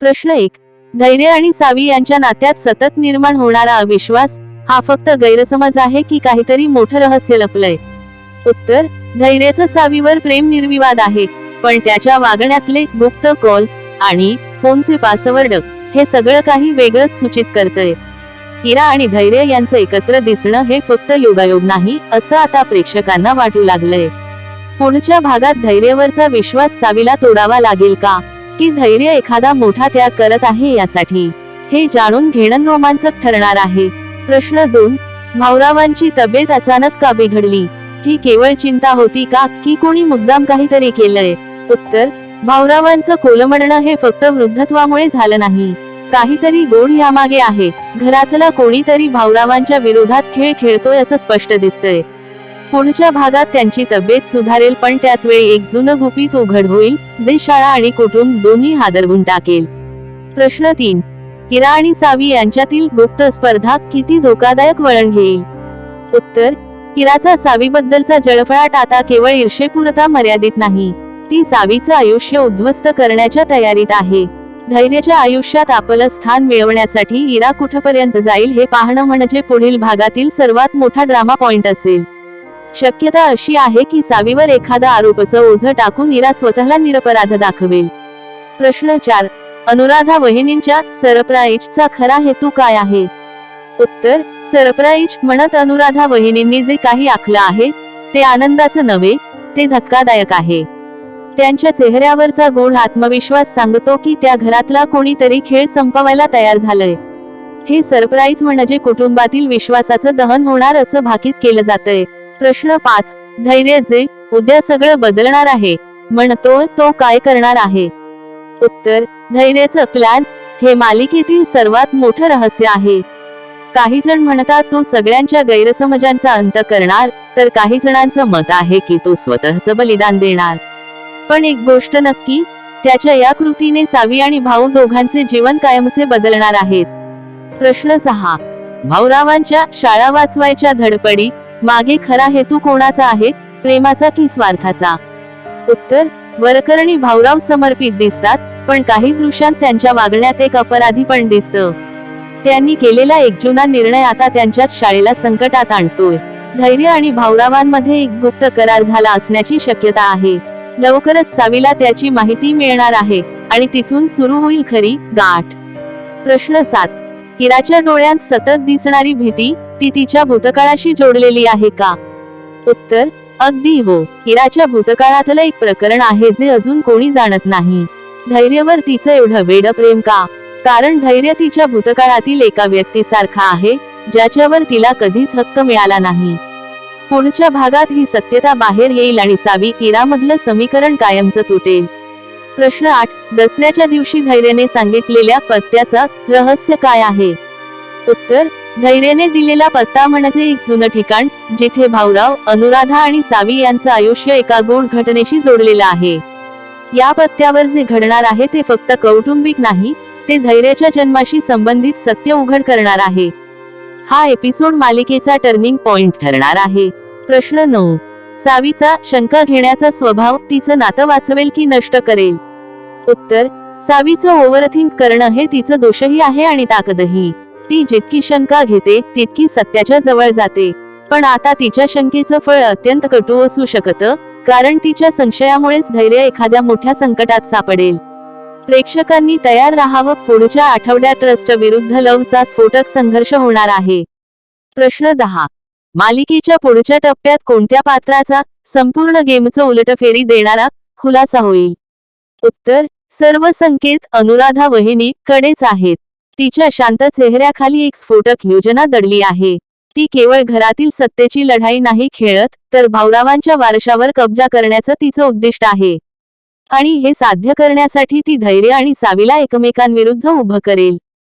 प्रश्न एक. धैर्य आणि सावी यांच्या नात्यात सतत निर्माण होणारा अविश्वास हा फक्त गैरसमज आहे की काहीतरी मोठं रहस्य लपलंय? उत्तर धैर्याचं सावीवर प्रेम निर्विवाद आहे पण त्याच्या वागण्यातले गुप्त कॉल्स आणि फोनचे पासवर्ड हे सगळं काही वेगळंच सूचित करतंय. हिरा आणि धैर्य यांचं एकत्र दिसणं हे फक्त योगायोग नाही असं आता प्रेक्षकांना वाटू लागलंय. पुढच्या भागात धैर्यवरचा विश्वास सावीला तोडावा लागेल का? की धैर्य एखादा मोठा त्याग करत आहे यासाठी. हे जाणून घेणं रोमांचक ठरणार आहे. प्रश्न दोन भाऊरावांची तब्येत अचानक का बिघडली? ही केवळ चिंता होती का? की कोणी मुद्दाम काहीतरी केलंय? उत्तर भाऊरावांचं कोलमडणं हे फक्त वृद्धत्वामुळे झालं नाही. काहीतरी गोड यामागे आहे. घरातला कोणीतरी भाऊरावांच्या विरोधात खेळ खेळतोय असं स्पष्ट दिसतंय. पुढच्या भागात त्यांची तब्येत सुधारेल पण त्याच वेळी एक जुनं गुपित उघड होईल जे शाळा आणि कुटुंब दोन्ही हादरवून टाकेल. प्रश्न तीन. हिरा आणि सावी यांच्यातील गुप्त स्पर्धा किती धोकादायक वळण घेईल? उत्तर. हिराचा सावीबद्दलचा जळफळाट आता केवळ ईर्षेपुरता मर्यादित नाही. ती सावीचं आयुष्य उद्ध्वस्त करण्याच्या तयारीत आहे. धैर्याच्या आयुष्यात आपलं स्थान मिळवण्यासाठी इरा कुठपर्यंत जाईल हे पाहणं म्हणजे पुढील भागातील सर्वात मोठा ड्रामा पॉइंट असेल. शक्यता अशी आहे की सावीवर एखादा आरोपचं ओझं टाकून इरा स्वतःला निरपराध दाखवेल. प्रश्न चार अनुराधा वहिनींच्या सरप्राईजचा खरा हेतू काय आहे? उत्तर सरप्राईज म्हणत अनुराधा वहिनींनी जे काही आखलं आहे ते आनंदाचं नव्हे ते धक्कादायक आहे. त्यांच्या चेहऱ्यावरचा गोड आत्मविश्वास सांगतो की त्या घरातला कोणीतरी खेळ संपवायला तयार झालंय. हे सरप्राईज म्हणजे कुटुंबातील विश्वासाचं दहन होणार असं भाकीत केलं जातंय. प्रश्न पाच. धैर्य जे उद्या सगळं बदलणार आहे म्हणतो तो काय करणार आहे? उत्तर धैर्याचं प्लॅन हे मालिकेतील सर्वात मोठं रहस्य आहे. काही जण म्हणतात तो सगळ्यांच्या गैरसमजांचा अंत करणार तर काही जणांचं मत आहे की तो स्वतःचं बलिदान देणार. पण एक गोष्ट नक्की त्याच्या या कृतीने सावी आणि भाऊ दोघांचे जीवन कायमचे बदलणार आहेत. प्रश्न सहा. भाऊरावांच्या शाळा वाचवायच्या धडपडी मागे खरा हेतू कोणाचा आहे? प्रेमाचा की स्वार्थाचा? उत्तर वरकरणी भाऊराव समर्पित दिसतात पण काही दृश्यात त्यांच्या वागण्यात एक अपराधी पण दिसतं. त्यांनी केलेला एक जुना निर्णय आता त्यांच्याच शाळेला संकटात आणतोय. धैर्य आणि भाऊरावांमध्ये एक गुप्त करार झाला असण्याची शक्यता आहे. लवकरच सावीला त्याची माहिती मिळणार आहे आणि तिथून सुरू होईल खरी गाठ. प्रश्न सात. हिराच्या डोळ्यात सतत दिसणारी भीती ती तिच्या भूतकाळाशी जोडलेली आहे का? उत्तर अगदी हो. हिराच्या भूतकाळातलं एक प्रकरण आहे जे अजून कोणी जाणत नाही. धैर्यवर तिचं एवढं वेड प्रेम का? कारण धैर्य तिच्या भूतकाळातील एका व्यक्तीसारखा आहे ज्याच्यावर तिला कधीच हक्क मिळाला नाही. पुढच्या भागात ही सत्यता बाहेर येईल आणि सावी हिरामधलं समीकरण कायमचं तुटेल. प्रश्न आठ. दसऱ्याच्या दिवशी धैर्याने सांगितलेल्या पत्त्याचा रहस्य काय आहे? उत्तर. धैर्याने दिलेला पत्ता म्हणजे एक जुनं ठिकाण जिथे भाऊराव अनुराधा आणि सावी यांचं आयुष्य एका गूढ घटनेशी जोडलेलं आहे. या पत्त्यावर जे घडणार आहे ते फक्त कौटुंबिक नाही ते धैर्याच्या जन्माशी संबंधित सत्य उघड करणार आहे. हा एपिसोड मालिकेचा टर्निंग पॉइंट ठरणार आहे. प्रश्न नऊ. सावीचा शंका घेण्याचा स्वभाव तिचं नातं वाचवेल की नष्ट करेल? उत्तर सावीचं ओव्हरथिंक करणं हे तिचं दोषही आहे आणि ताकदही. ती जितकी शंका घेते तितकी सत्याच्या जवळ जाते. पण आता तिच्या शंकेचं फळ अत्यंत कटू असू शकतं कारण तिच्या संशयामुळेच धैर्य एखाद्या मोठ्या संकटात सापडेल. प्रेक्षकांनी तयार राहावं पुढच्या आठवड्यात ट्रस्ट विरुद्ध लवचा स्फोटक संघर्ष होणार आहे. प्रश्न दहा. मालिकेच्या पुढच्या टप्प्यात कोणत्या पात्राचा संपूर्ण गेमचं उलटफेरी देणारा खुलासा होईल? उत्तर सर्व संकेत अनुराधा वहिनी कडेच आहेत. तिच्या शांत चेहऱ्याखाली एक स्फोटक योजना दडली आहे. ती केवळ घरातील सत्तेची लढाई नाही खेळत तर भाऊरावांच्या वारशावर कब्जा करण्याचं तिचं उद्दिष्ट आहे. आणि हे साध्य करण्यासाठी ती धैर्य आणि सावीला एकमेकांविरुद्ध उभं करेल.